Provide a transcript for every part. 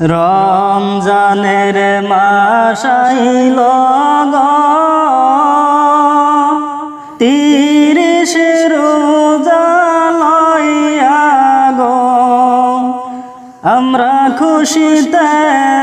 রমজানের মাসাইল তিরিশ রোজা লইয়া গো। আমরা খুশিতে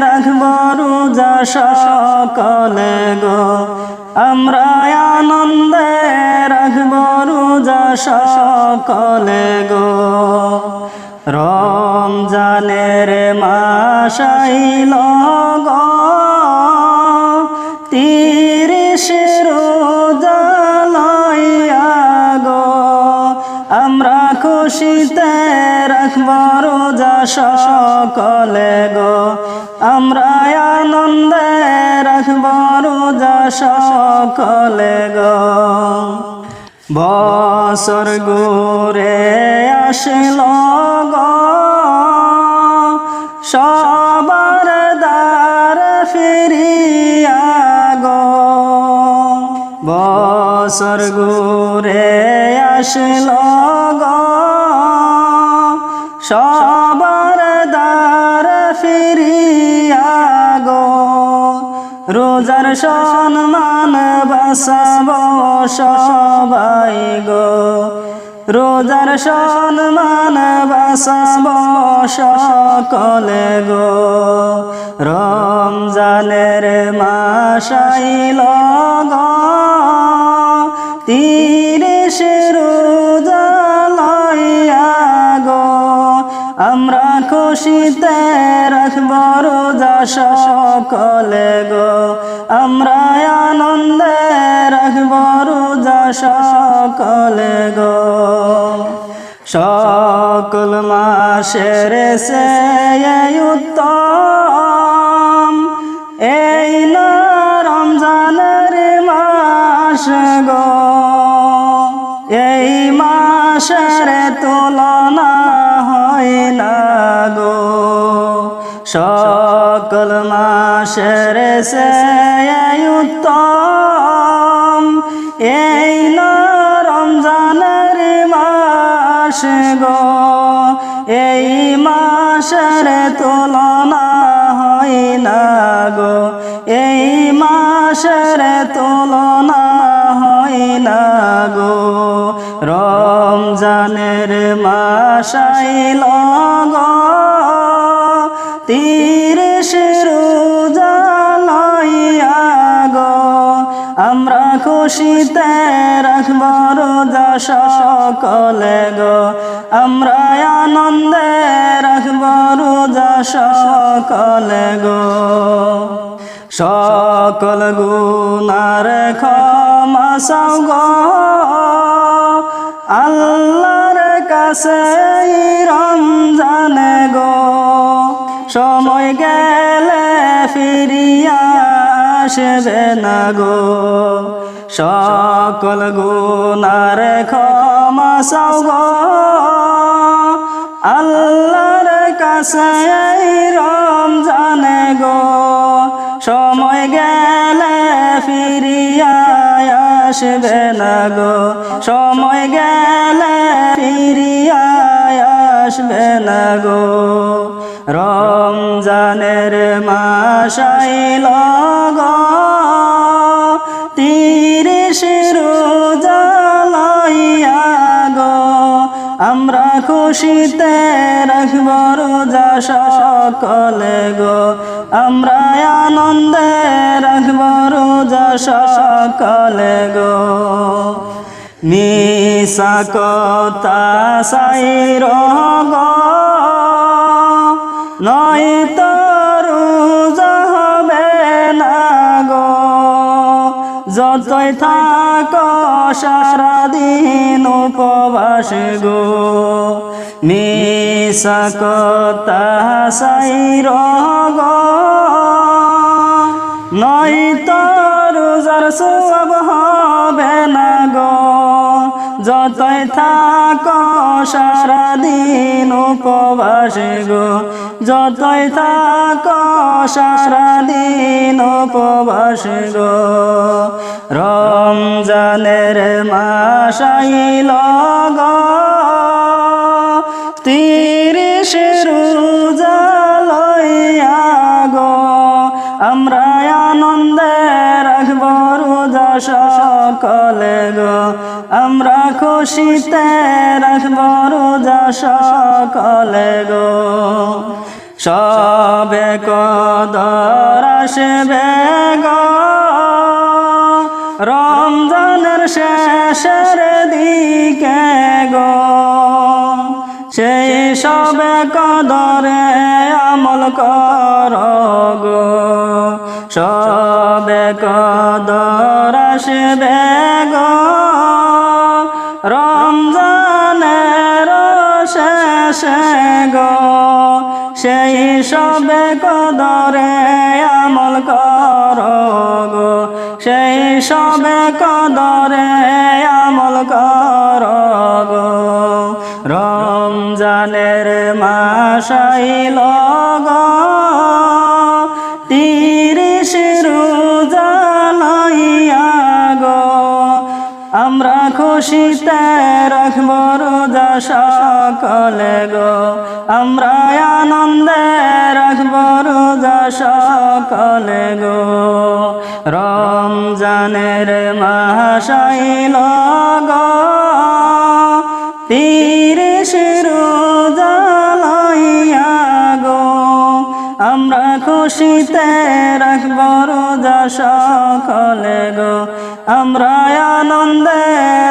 রাখব রোজা সকলে গো। আমরা আনন্দে রাখব রোজা সকলে গো। রমজানের মাসাইল গো। তিরিশ রোজা লইয়া গো। আমরা খুশিতে রাখব রোজা সকলে গো। আমরা আনন্দে রাখব রোজা সকলে গো। বছর ঘুরে আসল সবার দ্বার ফিরিয়া গো। বছর ঘুরে আসল সবার দ্বার ফিরিয়া রোজার সম্মান বাসাব সবাই গো। রোজার সম্মান বাসাব সকলে গো। রমজানের মাসাইল গো। তিরিশ সকলে গো, আমরা আনন্দে রাখব রোজা সকলে গো। সকল মাসের সে উত্তম, এই না রমজানের মাস গো। এই মাসের তুলনা হয় না গো। সকল মাসের সে উত্তম। এই রমজানের মাস গো। এই মাসের তুলনা হয় না গো। এই মাসের তুলনা হয় না গো। রমজানের মাসাইল গো। তিরিশ খুশিতে রাখব রোজা সকলে গো। আমরা আনন্দে রাখব রোজা সকলে গো। সকল গুনার ক্ষমা সাও গো। আল্লাহর কাছে রমজান গো। সময় গেলে ফিরিয়া আসবে না গো। সকল গুনার ক্ষমা গো আল্লাহর কাছে রমজান গো। সময় গেলে ফিরিয়া আসবে না গো। সময় গেলে ফিরিয়া আসবে না গো। রমজানের মাসাইল গো। খুশিতে রাখব রোজা সকলে গো। আমরা আনন্দে রাখব রোজা সকলে গো। মিশা কথা সাই রগ নয় তো রোজা হবে না গো। যতই থাক সারাদিন উপবাস গো। মিশা কথা সাই রগ নয় তো রোজার সব হবে না গো। যতই থাক সারাদিন উপবাস গো। যতই থাক সারাদিন উপবাস গো। রমজানের মাসাইল গো। তিরিশের আগ, আমরা আনন্দে রাখব রোজা সকলে গো। আমরা খুশিতে রাখব রোজা সকলে গো। সবে কদর আসবে গো। রমজানের শেষের দিকে গো। কদরে আমল কর সবে কদর আসবে গো। রমজানের শেষে গো। সেই সবে কদরে আমল কর গো। সেই সবে কদরে মাসাইল গো তিরিশ রোজা লইয়া গো আমরা খুশিতে রাখব রোজা সকলে গো। আমরা আনন্দে রাখব রোজা সকলে গো। রমজানের মাসাইল গো তিরিশ খুশিতে রাখব রোজা সকলে গো। আমরা আনন্দে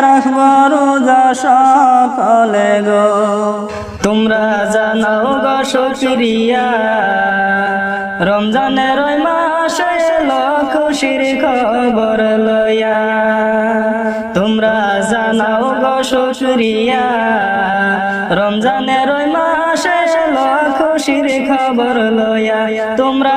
রাখব রোজা সকলে গো। তোমরা জানাও গো শুক্রিয়া রমজানের মাসে এলো খুশির খবর লইয়া। তোমরা জানাও গো শুক্রিয়া রমজানের মাসে এলো খুশির খবর লইয়া। তোমরা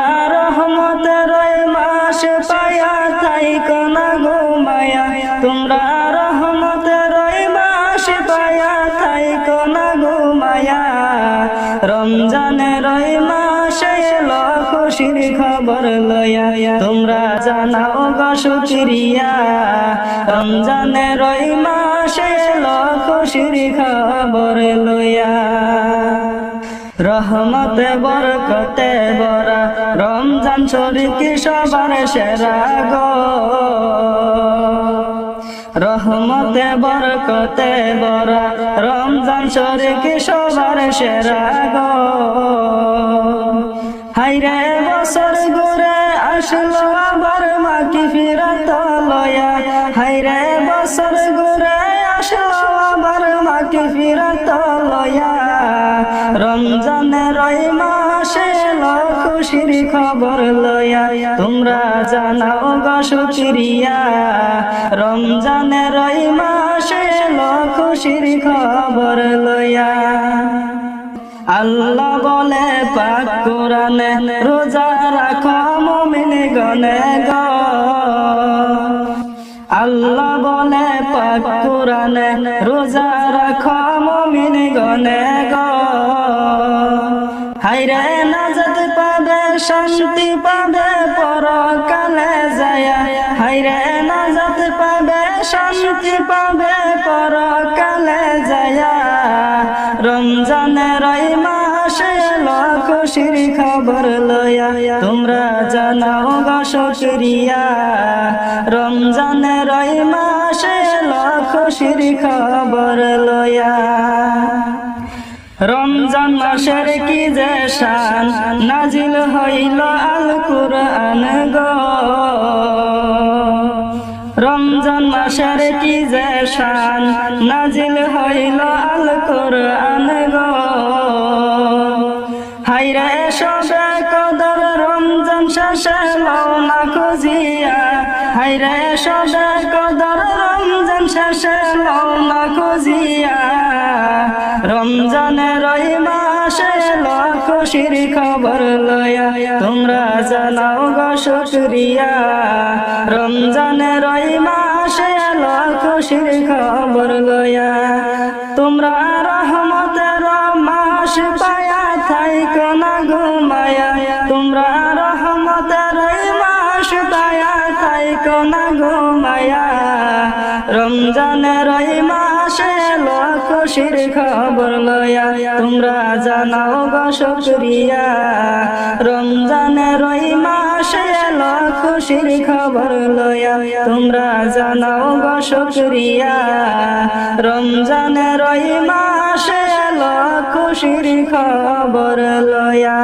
তোমরা রহমতের ওই মাস পায়া তাই কোনা ঘুমায়া রমজানের ওই মাসে এলো খুশির খবর লইয়া। তোমরা জানাও গো শুক্রিয়া রমজানের ওই মাসে এলো খুশির খবর লইয়া। রহমতে বরকতে বরা রমজান শরীর সবার সেরা গো। রহমতে বরকতে বরা রমজান শরীকে সবার সেরা গো। হাইরে বছর ঘুরে আসলো আবার মাকি ফিরত লয়া। হাইরে বছর ঘুরে আসলো আবার মাকি ফিরত লয়া। রমজানের ওই মাসে খুশির খবর লয়া তোমরা জানাও গো শুক্রিয়া রমজানের ওই মাসে খুশির খবর লয়া আল্লাহ বলে, পাক কোরআনে রোজা রাখো মুমিন গনে গো। আল্লাহ বলে পাক কোরআনে, রোজা রাখো মুমিন গনে গো। হাইরে নাজাত পাবে, শান্তি পাবে, পরকালে যায়। হাইরে নাজাত পাবে, শান্তি পাবে, পরকালে যায়। রমজানের ওই মাসে এলো খুশির খবর লয়া। তোমরা জানাও গো শুক্রিয়া রমজানের ওই মাসে খুশির খবর লয়া। রমজান মাসের কি যে শান, নাজিল হইল আল কুরআন গো। রমজান মাসের কি যে শান, নাজিল হইল আল কুরআন গো। হাইরে সবে কদর রমজান শেষে লওনা খুঁজিয়া। হাইরে সবে কদর রমজান শেষে লওনা খুঁজিয়া। রমজানের ওই মাসে খুশির খবর লয়া। তোমরা জানাও গো শুক্রিয়া। রমজানের ওই মাসে খুশির খবর লয়া। তোমরা কোনা ঘুমায়া তোমরা রহমতের ওই মাস পায়া থাই কোনা ঘুমায়া রমজানের খুশির খবর লয়া, তোমরা জানাও গো শুক্রিয়া। রমজানের মাসে খুশির খবর লয়া, তোমরা জানাও গো শুকরিয়া। রমজানের মাসে এলো খুশির খবর লয়া।